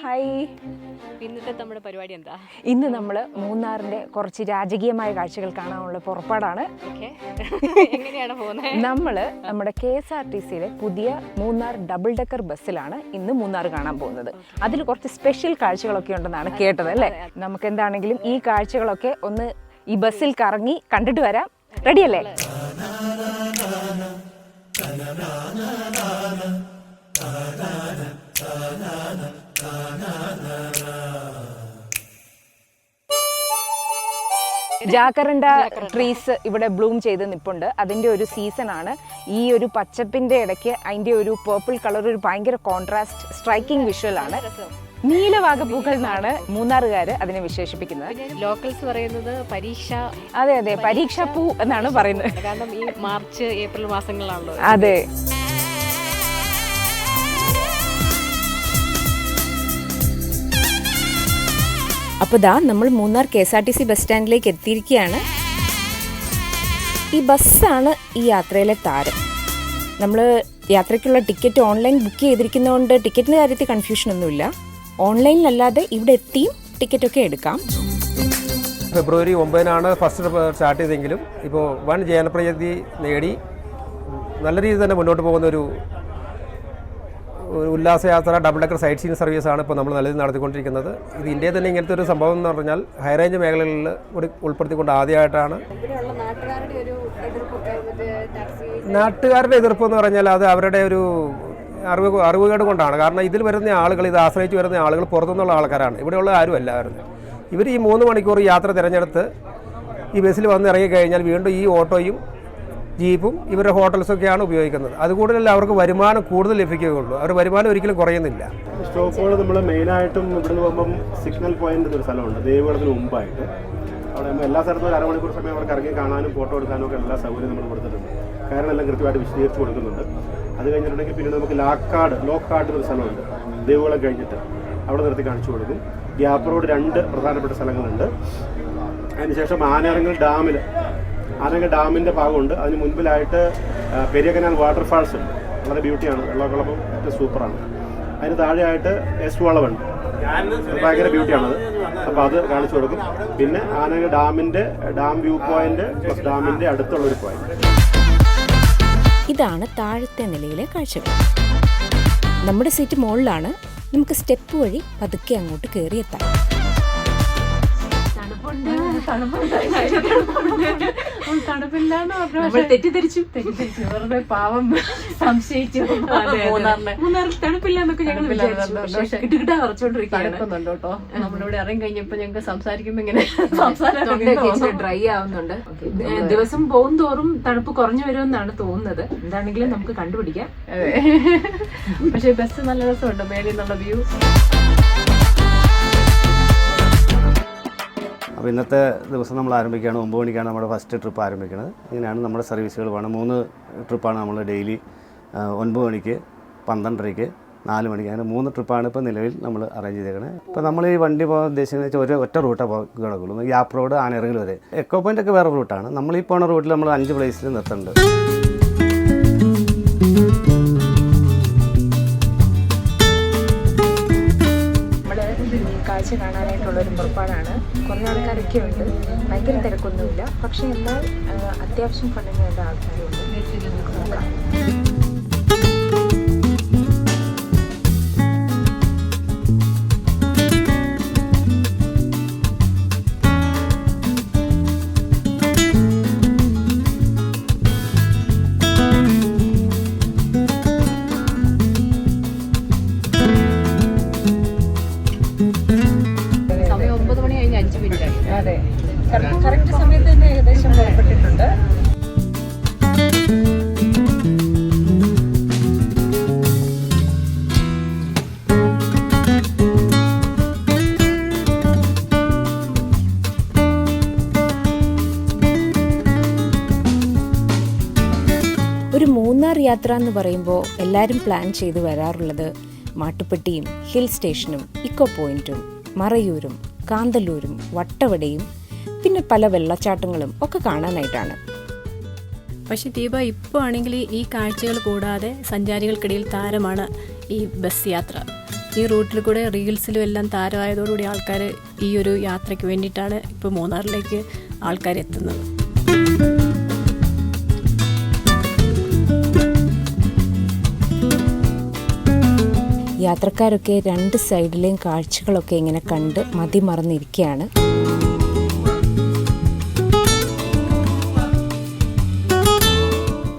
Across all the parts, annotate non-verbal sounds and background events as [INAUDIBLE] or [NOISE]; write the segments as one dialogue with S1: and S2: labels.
S1: Hi.
S2: ഇന്നത്തെ നമ്മുടെ പരിപാടി എന്താ?
S1: ഇന്ന് നമ്മൾ മൂന്നാറിന്റെ കുറച്ച് രാജകീയമായ കാഴ്ചകൾ കാണാനുള്ള പുറപ്പാടാണ്.
S2: എങ്ങനെയാണ് പോകുന്നത്
S1: നമ്മൾ നമ്മുടെ കെ എസ് ആർ ടി സിയിലെ പുതിയ മൂന്നാർ ഡബിൾ ഡെക്കർ ബസ്സിലാണ് ഇന്ന് മൂന്നാർ കാണാൻ പോകുന്നത്. അതിൽ കുറച്ച് സ്പെഷ്യൽ കാഴ്ചകളൊക്കെ ഉണ്ടെന്നാണ് കേട്ടത് അല്ലേ? നമുക്ക് എന്താണെങ്കിലും ഈ കാഴ്ചകളൊക്കെ ഒന്ന് ഈ ബസ്സിൽ കറങ്ങി കണ്ടിട്ട് വരാം. റെഡിയല്ലേ ജാക്കറിന്റെ ട്രീസ് ഇവിടെ ബ്ലൂം ചെയ്ത് നിൽപ്പുണ്ട് അതിന്റെ ഒരു സീസണാണ് ഈ ഒരു പച്ചപ്പിന്റെ ഇടയ്ക്ക് അതിന്റെ ഒരു പേർപ്പിൾ കളർ ഒരു ഭയങ്കര കോൺട്രാസ്റ്റ് സ്ട്രൈക്കിംഗ് വിഷ്വൽ വിഷ്വലാണ് പൂക്കൾ എന്നാണ് മൂന്നാറുകാർ അതിനെ വിശേഷിപ്പിക്കുന്നത്.
S2: ലോക്കൽസ് പറയുന്നത് പരീക്ഷ
S1: അതെ അതെ. പരീക്ഷാ പൂ എന്നാണ് പറയുന്നത്.
S2: കാരണം ഈ മാർച്ച് ഏപ്രിൽ മാസങ്ങളിലാണല്ലോ.
S1: അതെ. അപ്പോൾ ദാ നമ്മൾ Munnar K S R T C bus സ്റ്റാൻഡിലേക്ക് എത്തിയിരിക്കുകയാണ്. ഈ ബസ്സാണ് ഈ യാത്രയിലെ താരം. നമ്മൾ യാത്രയ്ക്കുള്ള ടിക്കറ്റ് ഓൺലൈൻ ബുക്ക് ചെയ്തിരിക്കുന്നതുകൊണ്ട് ടിക്കറ്റിന്റെ കാര്യത്തിൽ കൺഫ്യൂഷൻ ഒന്നുമില്ല. ഓൺലൈനിലല്ലാതെ ഇവിടെ എത്തിയും ടിക്കറ്റൊക്കെ എടുക്കാം.
S3: ഫെബ്രുവരി ഒമ്പതിനാണ് ഫസ്റ്റ് സ്റ്റാർട്ട് ചെയ്തെങ്കിലും ഇപ്പോൾ വൻ ജനപ്രിയതി നേടി. നല്ല രീതിയിൽ തന്നെ മുന്നോട്ട് പോകുന്ന ഒരു ഉല്ലാസയാത്ര ഡബിൾ ഡെക്കർ സൈറ്റ് സീൻ ആണ് ഇപ്പോൾ നമ്മൾ നിലവിൽ നടത്തിക്കൊണ്ടിരിക്കുന്നത്. ഇത് ഇന്ത്യയിൽ തന്നെ ഇങ്ങനത്തെ ഒരു സംഭവം എന്ന് പറഞ്ഞാൽ ഹൈറേഞ്ച് മേഖലകളിൽ കൂടി ഉൾപ്പെടുത്തിക്കൊണ്ട് ആദ്യമായിട്ടാണ്.
S2: നാട്ടുകാരുടെ
S3: എതിർപ്പ് എന്ന് പറഞ്ഞാൽ അത് അവരുടെ ഒരു അറിവ് അറിവുകേട് കൊണ്ടാണ്. കാരണം ഇതിൽ വരുന്ന ആളുകൾ ഇത് ആശ്രയിച്ച് വരുന്ന ആളുകൾ പുറത്തുനിന്നുള്ള ആൾക്കാരാണ്. ഇവിടെയുള്ള ആരുമല്ല വരുന്നത് ഇവർ ഈ മൂന്ന് മണിക്കൂർ യാത്ര തിരഞ്ഞെടുത്ത് ഈ ബസ്സിൽ വന്ന് ഇറങ്ങിക്കഴിഞ്ഞാൽ വീണ്ടും ഈ ഓട്ടോയും ജീപ്പും ഇവരുടെ ഹോട്ടൽസൊക്കെയാണ് ഉപയോഗിക്കുന്നത്. അതുകൂടുതലല്ല അവർക്ക് വരുമാനം കൂടുതൽ ലഭിക്കുകയുള്ളൂ. അവർ വരുമാനം ഒരിക്കലും കുറയുന്നില്ല.
S4: സ്റ്റോപ്പുകൾ നമ്മൾ മെയിനായിട്ടും ഇവിടുന്ന് പോകുമ്പം സിഗ്നൽ പോയിന്റ് ഒരു സ്ഥലമുണ്ട്. ദേവികുളത്തിന് മുമ്പായിട്ട്. അവിടെ എല്ലാ സ്ഥലത്തും ഒരു അരമണിക്കൂർ സമയം അവർക്ക് ഇറങ്ങി കാണാനും ഫോട്ടോ എടുക്കാനും ഒക്കെ എല്ലാ സൗകര്യം നമ്മൾ കൊടുത്തിട്ടുണ്ട്. കാരണം എല്ലാം കൃത്യമായിട്ട് വിശദീകരിച്ച് കൊടുക്കുന്നുണ്ട്. അത് കഴിഞ്ഞിട്ടുണ്ടെങ്കിൽ പിന്നെ നമുക്ക് ലാക്കാട് ലോക്കാട് എന്നൊരു സ്ഥലമുണ്ട്. ദേവികുളം കഴിഞ്ഞിട്ട് അവിടെ നിർത്തി കാണിച്ചു കൊടുക്കും. ഗ്യാപ്പ് റോഡ് രണ്ട് പ്രധാനപ്പെട്ട സ്ഥലങ്ങളുണ്ട്. അതിനുശേഷം ആനയിറങ്ങൽ ഡാമിൽ ആനയിറങ്ങൽ ഡാമിന്റെ ഭാഗമുണ്ട്. അതിന് മുൻപിലായിട്ട് പെരിയ കനാൽ വാട്ടർഫാൾസ് ഉണ്ട്. വളരെ ബ്യൂട്ടിയാണ് വെള്ളക്കുളപ്പം ഏറ്റവും സൂപ്പറാണ്. അതിന് താഴെയായിട്ട് എസ് വളവുണ്ട് ഭയങ്കര ബ്യൂട്ടിയാണത് അപ്പോൾ അത് കാണിച്ചു കൊടുക്കും. പിന്നെ ആനക ഡാമിന്റെ ഡാം വ്യൂ പോയിന്റ് പ്ലസ് ഡാമിന്റെ അടുത്തുള്ള ഒരു പോയിന്റ്
S1: ഇതാണ് താഴത്തെ നിലയിലെ കാഴ്ചകൾ. നമ്മുടെ സീറ്റ് മുകളിലാണ്. നമുക്ക് സ്റ്റെപ്പ് വഴി പതുക്കെ അങ്ങോട്ട് കയറിയെത്താം
S2: നമ്മൾ തെറ്റിദ്ധരിച്ചു. തെറ്റിദ്ധരിച്ചു. വെറുതെ പാവം സംശയിച്ചു. മൂന്നാറിൽ തണുപ്പില്ല എന്നൊക്കെ ഞങ്ങൾ വിചാരിച്ചു. കിട്ടുകിട്ടാ ഉറച്ചോണ്ടിരിക്കുന്നുണ്ട് കേട്ടോ. നമ്മളിവിടെ ഇറങ്ങി കഴിഞ്ഞപ്പോ ഞങ്ങൾക്ക് സംസാരിക്കുമ്പോ ഇങ്ങനെ സംസാരം
S5: ഡ്രൈ ആവുന്നുണ്ട്. ദിവസം പോകും തോറും തണുപ്പ് കുറഞ്ഞു വരുമെന്നാണ് തോന്നുന്നത്. എന്താണെങ്കിലും നമുക്ക് കണ്ടുപിടിക്കാം.
S2: പക്ഷെ ബസ് നല്ല രസമുണ്ട്. മേളിൽ നിന്നുള്ള വ്യൂ
S4: അപ്പോൾ ഇന്നത്തെ ദിവസം നമ്മൾ ആരംഭിക്കുകയാണ്. ഒമ്പത് മണിക്കാണ് നമ്മുടെ ഫസ്റ്റ് ട്രിപ്പ് ആരംഭിക്കുന്നത്. ഇങ്ങനെയാണ് നമ്മുടെ സർവീസുകൾ വേണം മൂന്ന് ട്രിപ്പാണ് നമ്മൾ ഡെയിലി ഒൻപത് മണിക്ക് പന്ത്രണ്ടരയ്ക്ക് നാല് മണിക്ക്. അങ്ങനെ മൂന്ന് ട്രിപ്പാണ് ഇപ്പോൾ നിലവിൽ നമ്മൾ അറേഞ്ച് ചെയ്തേക്കുന്നത് ഇപ്പോൾ നമ്മൾ ഈ വണ്ടി പോകാൻ ഉദ്ദേശിക്കുന്നത് വെച്ചാൽ ഒരു ഒറ്റ റൂട്ടാണ് കിടക്കുള്ളൂ യാപ്പ് റോഡ് ആനയിറങ്ങൽ വരെ. എക്കോ പോയിന്റ് ഒക്കെ വേറെ റൂട്ടാണ് നമ്മൾ ഈ പോണ റൂട്ടിൽ നമ്മൾ അഞ്ച് പ്ലേസിൽ നിർത്തുന്നുണ്ട്
S1: കാഴ്ച കാണാനായിട്ടുള്ള ഒരു പുറപ്പാടാണ്. കുറേ ആൾക്കാരൊക്കെ ഉണ്ട്. ഭയങ്കര തിരക്കൊന്നുമില്ല. പക്ഷേ എന്നാൽ അത്യാവശ്യം ഫണ്ടിന് വേണ്ട ആൾക്കാരുണ്ട്. നോക്കാം ഒരു മൂന്നാർ യാത്ര എന്ന് പറയുമ്പോൾ എല്ലാവരും പ്ലാൻ ചെയ്ത് വരാറുള്ളത് മാട്ടുപ്പെട്ടിയും ഹിൽ സ്റ്റേഷനും ഇക്കോ പോയിന്റും മറയൂരും കാന്തല്ലൂരും വട്ടവടയും പിന്നെ പല വെള്ളച്ചാട്ടങ്ങളും ഒക്കെ കാണാനായിട്ടാണ്.
S6: പക്ഷേ ദീപ ഇപ്പോൾ ആണെങ്കിൽ ഈ കാഴ്ചകൾ കൂടാതെ സഞ്ചാരികൾക്കിടയിൽ താരമാണ് ഈ ബസ് യാത്ര. ഈ റൂട്ടിൽ കൂടെ റീൽസിലും എല്ലാം താരമായതോടുകൂടി ആൾക്കാർ ഈ ഒരു യാത്രയ്ക്ക് വേണ്ടിയിട്ടാണ് ഇപ്പോൾ മൂന്നാറിലേക്ക് ആൾക്കാർ എത്തുന്നത്
S1: യാത്രക്കാരൊക്കെ രണ്ട് സൈഡിലെയും കാഴ്ചകളൊക്കെ ഇങ്ങനെ കണ്ട് മതിമറന്നിരിക്കുകയാണ്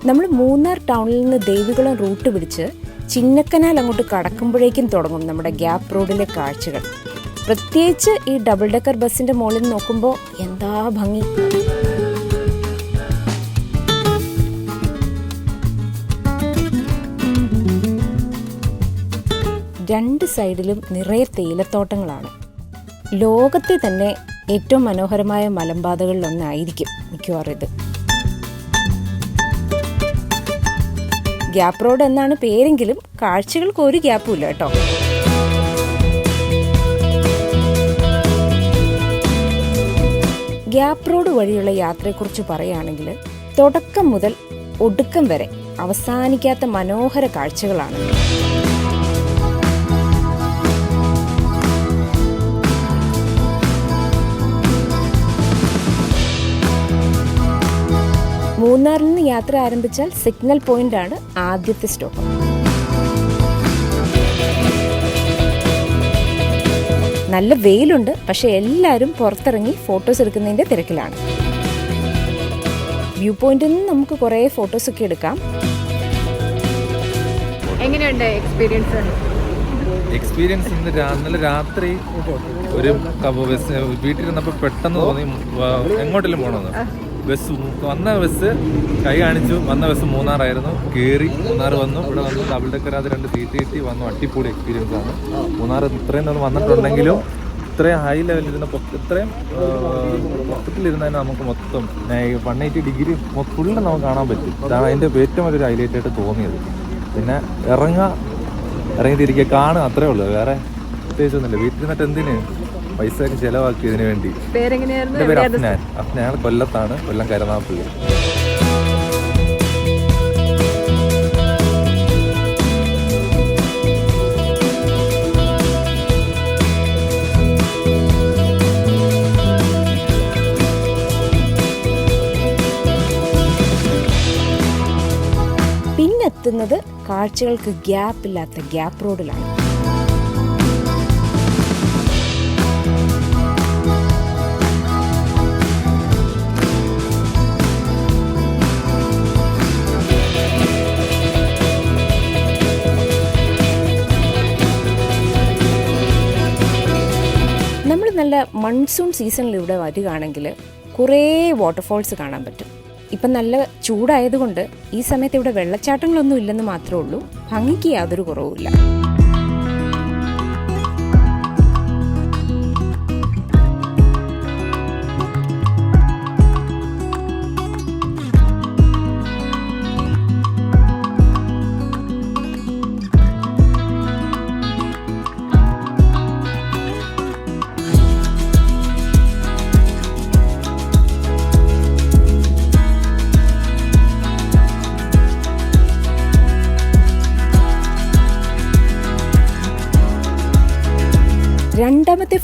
S1: നമ്മൾ മൂന്നാർ ടൗണിൽ നിന്ന് ദേവികുളം റൂട്ട് പിടിച്ച് ചിന്നക്കനാൽ അങ്ങോട്ട് കടക്കുമ്പോഴേക്കും തുടങ്ങും നമ്മുടെ ഗ്യാപ്പ് റോഡിലെ കാഴ്ചകൾ. പ്രത്യേകിച്ച് ഈ ഡബിൾ ഡെക്കർ ബസ്സിന്റെ മുകളിൽ നോക്കുമ്പോൾ എന്താ ഭംഗി. രണ്ട് സൈഡിലും നിറയെ തേയിലത്തോട്ടങ്ങളാണ്. ലോകത്തെ തന്നെ ഏറ്റവും മനോഹരമായ മലമ്പാതകളിലൊന്നായിരിക്കും മിക്കവാറും ഇത്. ഗ്യാപ്പ് റോഡ് എന്നാണ് പേരെങ്കിലും കാഴ്ചകൾക്ക് ഒരു ഗ്യാപ്പും ഇല്ല കേട്ടോ. ഗ്യാപ്പ് റോഡ് വഴിയുള്ള യാത്രയെക്കുറിച്ച് പറയുകയാണെങ്കിൽ തുടക്കം മുതൽ ഒടുക്കം വരെ അവസാനിക്കാത്ത മനോഹര കാഴ്ചകളാണ്. മൂന്നാറിൽ നിന്ന് യാത്ര ആരംഭിച്ചാൽ സിഗ്നൽ പോയിന്റ് ആണ് ആദ്യത്തെ സ്റ്റോപ്പ്. നല്ല വെയിലുണ്ട് പക്ഷെ എല്ലാവരും പുറത്തിറങ്ങി ഫോട്ടോസ് എടുക്കുന്നതിന്റെ തിരക്കിലാണ്. വ്യൂ പോയിന്റിൽ നിന്ന് നമുക്ക് കുറേ ഫോട്ടോസ് ഒക്കെ എടുക്കാം.
S2: എങ്ങനെയുണ്ട് എക്സ്പീരിയൻസ്
S7: എക്സ്പീരിയൻസ് ഇന്ന് രാ- ഇന്നലെ രാത്രി ഒരു വീട്ടിലിരുന്നപ്പോൾ പെട്ടെന്ന് തോന്നി എങ്ങോട്ടെങ്കിലും പോകണമെന്ന് ബസ് വന്ന ബസ് കൈ കാണിച്ചു. വന്ന ബസ് മൂന്നാറായിരുന്നു. കയറി മൂന്നാർ വന്നു. ഇവിടെ വന്നു ഡബിൾ ഡെക്കർ അത് രണ്ട് സീറ്റ് കിട്ടി. വന്നു. അടിപൊളി എക്സ്പീരിയൻസ് ആണ്. മൂന്നാർ ഇത്രയും നമ്മൾ വന്നിട്ടുണ്ടെങ്കിലും ഇത്രയും ഹൈ ലെവലിൽ ഇരുന്ന ഇത്രയും മൊത്തത്തിലിരുന്നതിന് നമുക്ക് മൊത്തം വൺ എയ്റ്റി ഡിഗ്രി ഫുള്ള് നമുക്ക് കാണാൻ പറ്റും. ഇതാണ് അതിന്റെ ഏറ്റവും വലിയൊരു ഹൈലൈറ്റ് ആയിട്ട് തോന്നിയത്. പിന്നെ ഇറങ്ങുക ഇറങ്ങിത്തിരിക്കുക കാണുക അത്രേ ഉള്ളൂ. വേറെ പ്രത്യേകിച്ചൊന്നുമില്ല. വീട്ടിൽ നിന്നിട്ട് എന്തിന് പൈസ ഒക്കെ ചെലവാക്കി ഇതിനു വേണ്ടി.
S2: പേരെങ്ങനെയായിരുന്നു?
S7: പേര് അഫ്നാൻ. അഫ്നാൻ കൊല്ലത്താണ് കൊല്ലം കരുനാപ്പള്ളി
S1: പിന്നെത്തുന്നത് കാഴ്ചകൾക്ക് ഗ്യാപ്പ് ഇല്ലാത്ത ഗ്യാപ്പ് റോഡിലാണ്. മൺസൂൺ സീസണിൽ ഇവിടെ വരികയാണെങ്കിൽ കുറേ വാട്ടർഫോൾസ് കാണാൻ പറ്റും. ഇപ്പം നല്ല ചൂടായതുകൊണ്ട് ഈ സമയത്ത് ഇവിടെ വെള്ളച്ചാട്ടങ്ങളൊന്നും ഇല്ലെന്ന് മാത്രമേ ഉള്ളൂ. ഭംഗിക്ക് യാതൊരു കുറവുമില്ല.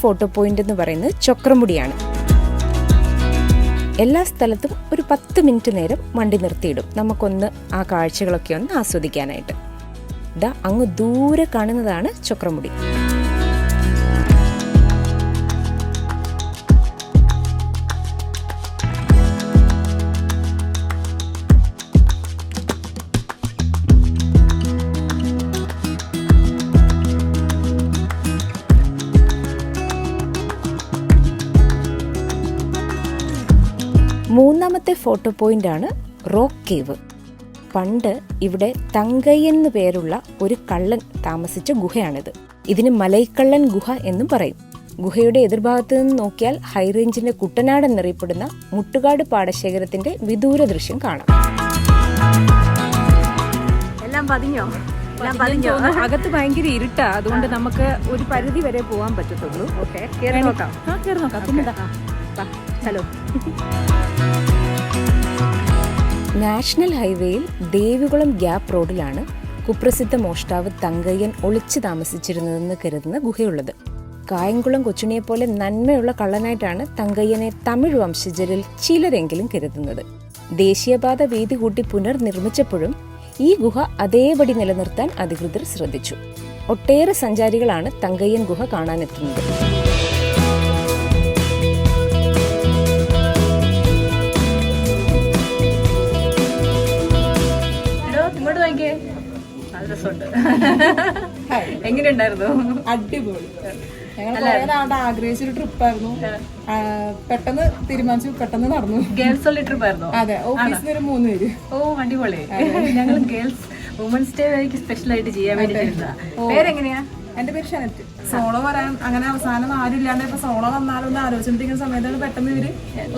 S1: ഫോട്ടോ പോയിന്റ് എന്ന് പറയുന്നത് ചക്രമുടിയാണ്. എല്ലാ സ്ഥലത്തും ഒരു പത്ത് മിനിറ്റ് നേരം വണ്ടി നിർത്തിയിടും. നമുക്കൊന്ന് ആ കാഴ്ചകളൊക്കെ ഒന്ന് ആസ്വദിക്കാനായിട്ട്. ഇതാ അങ്ങ് ദൂരെ കാണുന്നതാണ് ചക്രമുടി. ഫോട്ടോ പോയിന്റ് ആണ് റോക്ക് കേവ്. പണ്ട് ഇവിടെ തങ്കയ്യൻ എന്ന് പേരുള്ള ഒരു കള്ളൻ താമസിച്ച ഗുഹയാണിത്. ഇതിന് മലൈക്കള്ളൻ ഗുഹ എന്നും പറയും. ഗുഹയുടെ എതിർഭാഗത്ത് നിന്ന് നോക്കിയാൽ ഹൈറേഞ്ചിന്റെ കുട്ടനാട് എന്നറിയപ്പെടുന്ന മുട്ടുകാട് പാടശേഖരത്തിന്റെ വിദൂര ദൃശ്യം കാണാം.
S2: എല്ലാം പതിഞ്ഞോ?
S5: അകത്ത് ഭയങ്കര ഇരുട്ടാ. അതുകൊണ്ട് നമുക്ക് ഒരു പരിധി വരെ പോകാൻ പറ്റത്തുള്ളൂ.
S2: ഓക്കെ. നോക്കാം.
S5: ആ കയറി നോക്കാം.
S2: ഹലോ.
S1: നാഷണൽ ഹൈവേയിൽ ദേവികുളം ഗ്യാപ്പ് റോഡിലാണ് കുപ്രസിദ്ധ മോഷ്ടാവ് തങ്കയ്യൻ ഒളിച്ചു താമസിച്ചിരുന്നതെന്ന് കരുതുന്ന ഗുഹയുള്ളത്. കായംകുളം കൊച്ചുണിയെ പോലെ നന്മയുള്ള കള്ളനായിട്ടാണ് തങ്കയ്യനെ തമിഴ് വംശജരിൽ ചിലരെങ്കിലും കരുതുന്നത്. ദേശീയപാത വീതി കൂട്ടി പുനർനിർമ്മിച്ചപ്പോഴും ഈ ഗുഹ അതേപടി നിലനിർത്താൻ അധികൃതർ ശ്രദ്ധിച്ചു. ഒട്ടേറെ സഞ്ചാരികളാണ് തങ്കയ്യൻ ഗുഹ കാണാനെത്തുന്നത്.
S2: നല്ല രസമുണ്ട് എങ്ങനെയുണ്ടായിരുന്നു?
S8: അടിപൊളി. ഞങ്ങൾ ആഗ്രഹിച്ചൊരു ട്രിപ്പായിരുന്നു. പെട്ടെന്ന് തീരുമാനിച്ചു പെട്ടെന്ന് നടന്നു.
S2: ഗേൾസ് ഉള്ള ട്രിപ്പ് ആയിരുന്നു?
S8: അതെ ഓഫീസിൽ ഒരു മൂന്ന് പേര്.
S2: ഓ അടിപൊളി. ഞങ്ങൾ ഗേൾസ് വുമൻസ് ഡേ ആയിട്ട് സ്പെഷ്യൽ ആയിട്ട് ചെയ്യാൻ വേണ്ടിട്ടാ. പേരെങ്ങനെയാ?
S8: എന്റെ പേര് ഷനറ്റ്. സോളോ വരാൻ അങ്ങനെ അവസാനം ആരും ഇല്ലാണ്ട് ഇപ്പൊ സോളോ വന്നാലോ എന്ന് ആലോചിച്ചിരിക്കുന്ന സമയത്താണ് പെട്ടെന്ന് ഇവർ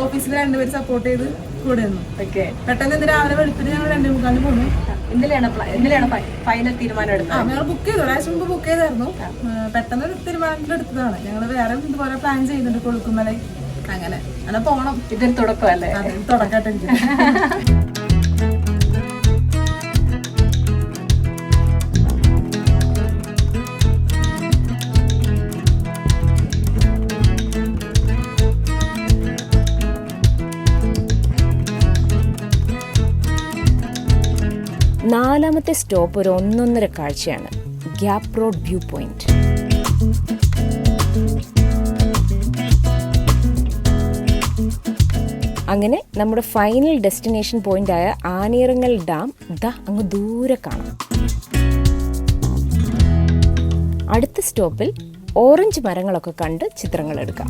S8: ഓഫീസിൽ രണ്ടുപേര് സപ്പോർട്ട് ചെയ്ത് കൂടെ നിന്നു. പെട്ടെന്ന് ഇന്ന് രാവിലെ വെളുപ്പിന് ഞങ്ങൾ രണ്ടു മുക്കാലിന് പോന്നു.
S2: ഇന്നലെയാണ് ഇന്നലെയാണ് ഫൈനൽ തീരുമാനം എടുത്തത്?
S8: ഞങ്ങൾ ബുക്ക് ചെയ്തു. ഒരാഴ്ച മുമ്പ് ബുക്ക് ചെയ്തായിരുന്നു. പെട്ടെന്ന് ഒരു തീരുമാനത്തിൽ എടുത്തതാണ്. ഞങ്ങൾ വേറെ ഇതുപോലെ പ്ലാൻ ചെയ്യുന്നുണ്ട് കൊടുക്കുമ്പോഴേ അങ്ങനെ. അങ്ങനെ പോണം.
S2: ഇതൊരു തുടക്കമല്ലേ?
S8: തുടക്കട്ടെ [LAUGHS]
S1: നാലാമത്തെ സ്റ്റോപ്പ് ഒരു ഒന്നൊന്നര കാഴ്ചയാണ്. Gap road view point. അങ്ങനെ നമ്മുടെ ഫൈനൽ ഡെസ്റ്റിനേഷൻ ആയ ആനയിറങ്ങൽ ഡാം ദ അങ്ങ് ദൂരെ കാണാം. അടുത്ത സ്റ്റോപ്പിൽ ഓറഞ്ച് മരങ്ങളൊക്കെ കണ്ട് ചിത്രങ്ങൾ എടുക്കാം.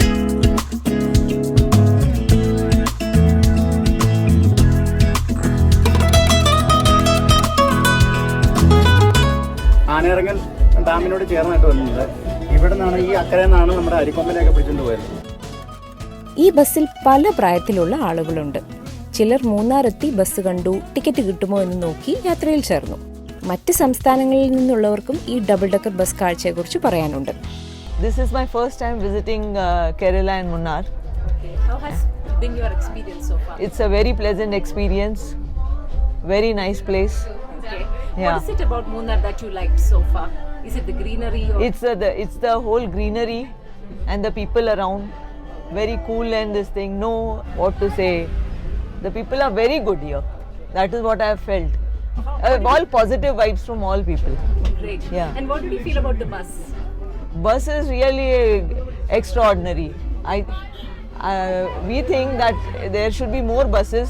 S9: ആനയിറങ്ങൽ ഡാമിനോട് ചേർന്നായിട്ട് വരുന്നത് ഇവിടെ നിന്നാണ് ഈ അക്കരെ നിന്നാണ് നമ്മുടെ അരിക്കൊമ്പനെയൊക്കെ പിടിച്ചുകൊണ്ട് പോയത്.
S1: ഈ ബസ്സിൽ പല പ്രായത്തിലുള്ള ആളുകളുണ്ട്. ചിലർ മൂന്നാറെത്തി ബസ് കണ്ടു ടിക്കറ്റ് കിട്ടുമോ എന്ന് നോക്കി യാത്രയിൽ ചേർന്നു. മറ്റ് സംസ്ഥാനങ്ങളിൽ നിന്നുള്ളവർക്കും ഈ ഡബിൾ ഡെക്കർ ബസ് കാഴ്ചയെക്കുറിച്ച് പറയാനുണ്ട്.
S10: This is my first time visiting Kerala and Munnar it's
S5: a very pleasant experience very nice far?
S10: It's a very pleasant experience, very nice place.
S5: Okay.
S10: Yeah.
S5: What is it about Munnar that you liked so far? Is it the greenery or
S10: It's uh, the it's the whole greenery and the people around, very cool and this thing. No, what to say? The people are very good here. That is what I have felt. Uh, all positive vibes from all people.
S5: great?
S10: Yeah.
S5: And what did you feel about the bus?
S10: bus is really extraordinary. I, uh, we think that there should be more buses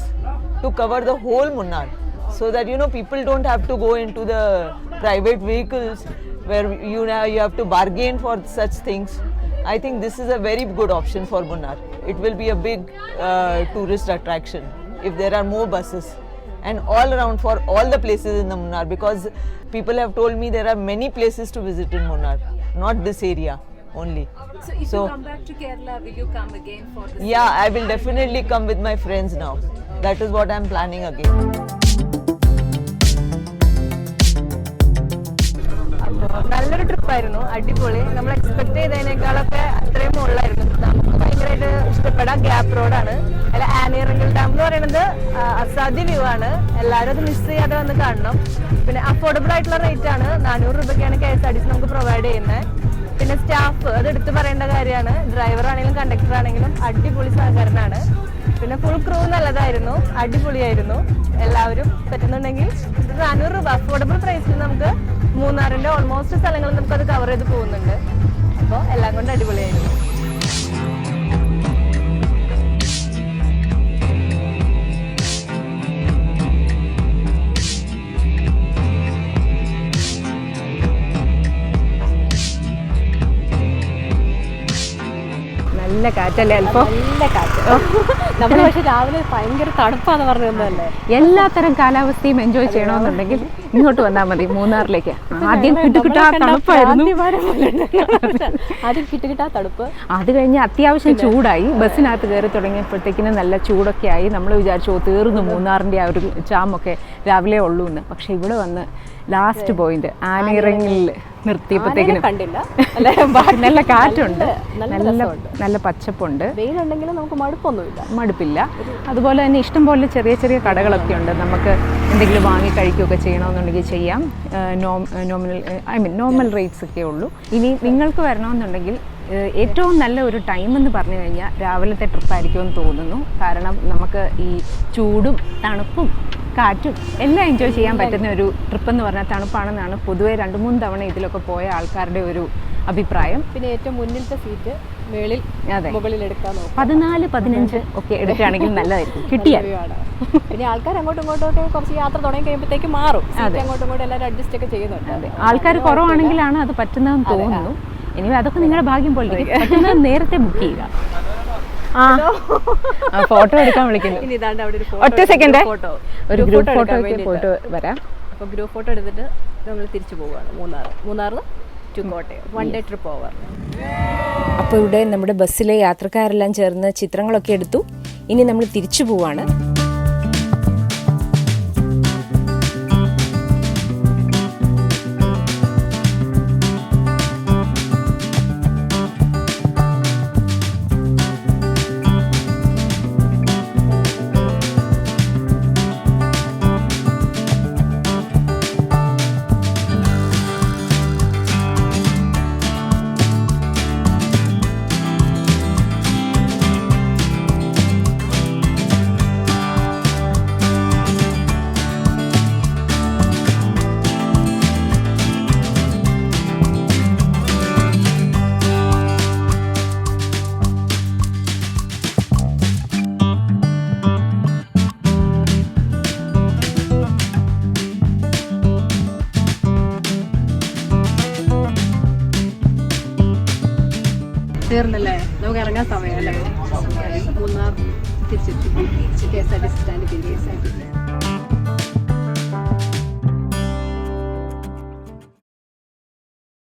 S10: to cover the whole Munnar, so that you know people don't have to go into the private vehicles where you know you have to bargain for such things. I think this is a very good option for Munnar. It will be a big uh, tourist attraction if there are more buses and all around for all the places in the Munnar because people have told me there are many places to visit in Munnar, not this area only.
S5: So if
S10: So-
S5: you come back to Kerala, will you come again for this?
S10: Yeah, I will definitely come with my friends now. That is what I'm planning again.
S2: നല്ലൊരു ട്രിപ്പായിരുന്നു അടിപൊളി. നമ്മൾ expect ചെയ്തതിനേക്കാളൊക്കെ അത്രയും മുകളിലായിരുന്നു. നമുക്ക് ഭയങ്കരമായിട്ട് ഇഷ്ടപ്പെടാം gap റോഡാണ് അല്ല ആനിയറിംഗിൽ dam എന്ന് പറയുന്നത് അസാധ്യ വ്യൂ ആണ്. എല്ലാവരും അത് മിസ് ചെയ്യാതെ വന്ന് കാണണം. പിന്നെ അഫോർഡബിൾ ആയിട്ടുള്ള റേറ്റ് ആണ്. നാനൂറ് രൂപയ്ക്കാണ് K S R T C നമുക്ക് പ്രൊവൈഡ് ചെയ്യുന്നത് പിന്നെ സ്റ്റാഫ് അത് എടുത്തു പറയേണ്ട കാര്യമാണ്. ഡ്രൈവർ ആണെങ്കിലും കണ്ടക്ടർ ആണെങ്കിലും അടിപൊളി സഹകരണമാണ് പിന്നെ ഫുൾ ക്രൂ നല്ലതായിരുന്നു അടിപൊളിയായിരുന്നു. എല്ലാവരും പറ്റുന്നുണ്ടെങ്കിൽ നാനൂറ് രൂപ അഫോർഡബിൾ പ്രൈസിൽ നമുക്ക് മൂന്നാറിന്റെ ഓൾമോസ്റ്റ് സ്ഥലങ്ങൾ നമുക്കത് കവർ ചെയ്ത് പോകുന്നുണ്ട്. അപ്പോൾ എല്ലാം കൊണ്ട് അടിപൊളിയായിരുന്നു.
S5: നല്ല കാറ്റല്ലേ അല്പം? നല്ല കാറ്റ്. നമ്മൾ പക്ഷെ രാവിലെ ഭയങ്കര തണുപ്പാന്ന് പറഞ്ഞതല്ലേ എല്ലാത്തരം കാലാവസ്ഥയും എൻജോയ് ചെയ്യണമെന്നുണ്ടെങ്കിൽ ഇങ്ങോട്ട് വന്നാൽ മതി മൂന്നാറിലേക്ക്. ആദ്യം കിട്ടുകിട്ടാ തണുപ്പായിരുന്നു.
S6: ആദ്യം കിട്ടുകിട്ടാ തണുപ്പ്.
S5: അത് കഴിഞ്ഞ് അത്യാവശ്യം ചൂടായി. ബസ്സിനകത്ത് കയറി തുടങ്ങിയപ്പോഴത്തേക്കിനും നല്ല ചൂടൊക്കെ ആയി നമ്മൾ വിചാരിച്ചു "ഓ, തീർന്നു മൂന്നാറിന്റെ ആ ഒരു ചാമൊക്കെ രാവിലെ ഉള്ളൂ എന്ന് പക്ഷെ ഇവിടെ വന്ന്
S1: ലാസ്റ്റ് പോയിന്റ്. ആനയിറങ്ങിൽ നിർത്തിയപ്പോഴത്തേക്കിനും
S5: കണ്ടില്ല. [LAUGHS]
S1: നല്ല കാറ്റുണ്ട്.
S5: നല്ല
S1: നല്ല പച്ചപ്പുണ്ട്.
S5: വെയിലുണ്ടെങ്കിലും നമുക്ക് മടുപ്പൊന്നുമില്ല.
S1: മടുപ്പില്ല. അതുപോലെ തന്നെ ഇഷ്ടംപോലെ ചെറിയ ചെറിയ കടകളൊക്കെ ഉണ്ട്. നമുക്ക് എന്തെങ്കിലും വാങ്ങി കഴിക്കുകയൊക്കെ ചെയ്യണമെന്നുണ്ടെങ്കിൽ ചെയ്യാം. Nominal I mean normal rates ഒക്കെ ഉള്ളൂ. ഇനി നിങ്ങൾക്ക് വരണമെന്നുണ്ടെങ്കിൽ ഏറ്റവും നല്ല ഒരു ടൈം എന്ന് പറഞ്ഞു കഴിഞ്ഞാൽ രാവിലത്തെ ട്രിപ്പായിരിക്കുമെന്ന് തോന്നുന്നു. കാരണം നമുക്ക് ഈ ചൂടും തണുപ്പും കാറ്റും എല്ലാം എൻജോയ് ചെയ്യാൻ പറ്റുന്ന ഒരു ട്രിപ്പ് എന്ന് പറഞ്ഞാൽ തണുപ്പാണെന്നാണ് പൊതുവെ രണ്ട് മൂന്ന് തവണ ഇതിലൊക്കെ പോയ ആൾക്കാരുടെ ഒരു അഭിപ്രായം.
S5: പിന്നെ ഏറ്റവും മുന്നിലത്തെ സീറ്റ് മേളിൽ
S1: അതെ.
S5: മുകളിൽ എടുക്കാൻ
S1: പതിനാല് പതിനഞ്ച് ഒക്കെ എടുക്കുകയാണെങ്കിൽ നല്ലതായിരിക്കും. [LAUGHS] കിട്ടിയ
S5: പിന്നെ ആൾക്കാർ അങ്ങോട്ടും ഇങ്ങോട്ടും ഒക്കെ കുറച്ച് യാത്ര തുടങ്ങി കഴിയുമ്പോഴത്തേക്ക് മാറും. അങ്ങോട്ടും ഇങ്ങോട്ടും എല്ലാവരും അഡ്ജസ്റ്റ് ഒക്കെ ചെയ്യുന്നുണ്ട്.
S1: അതെ. ആൾക്കാർ കുറവാണെങ്കിലാണ് അത് പറ്റുന്നതെന്ന് തോന്നുന്നു. ഇനി അതൊക്കെ നിങ്ങളുടെ ഭാഗ്യം പോലെ. പറ്റുന്നത് നേരത്തെ ബുക്ക് ചെയ്യുക. ഫോട്ടോ എടുക്കാൻ വിളിക്കുന്നു. ഒറ്റ സെക്കൻഡ്
S5: ഫോട്ടോ
S1: ഒരു ഗ്രൂപ്പ് ഫോട്ടോ പോയിട്ട് വരാം.
S5: അപ്പോൾ ഗ്രൂപ്പ് ഫോട്ടോ എടുത്തിട്ട് നമ്മൾ തിരിച്ചു പോവുകയാണ്. Munnar Munnar to Kottayam. One day trip over
S11: അപ്പോൾ ഇവിടെ നമ്മുടെ ബസ്സിലെ യാത്രക്കാരെല്ലാം ചേർന്ന് ചിത്രങ്ങളൊക്കെ എടുത്തു. ഇനി നമ്മൾ തിരിച്ചു പോവാണ്.
S5: സമയമല്ലേ മൂന്നാർ തിരിച്ചെത്തി K S R T C stand K S R T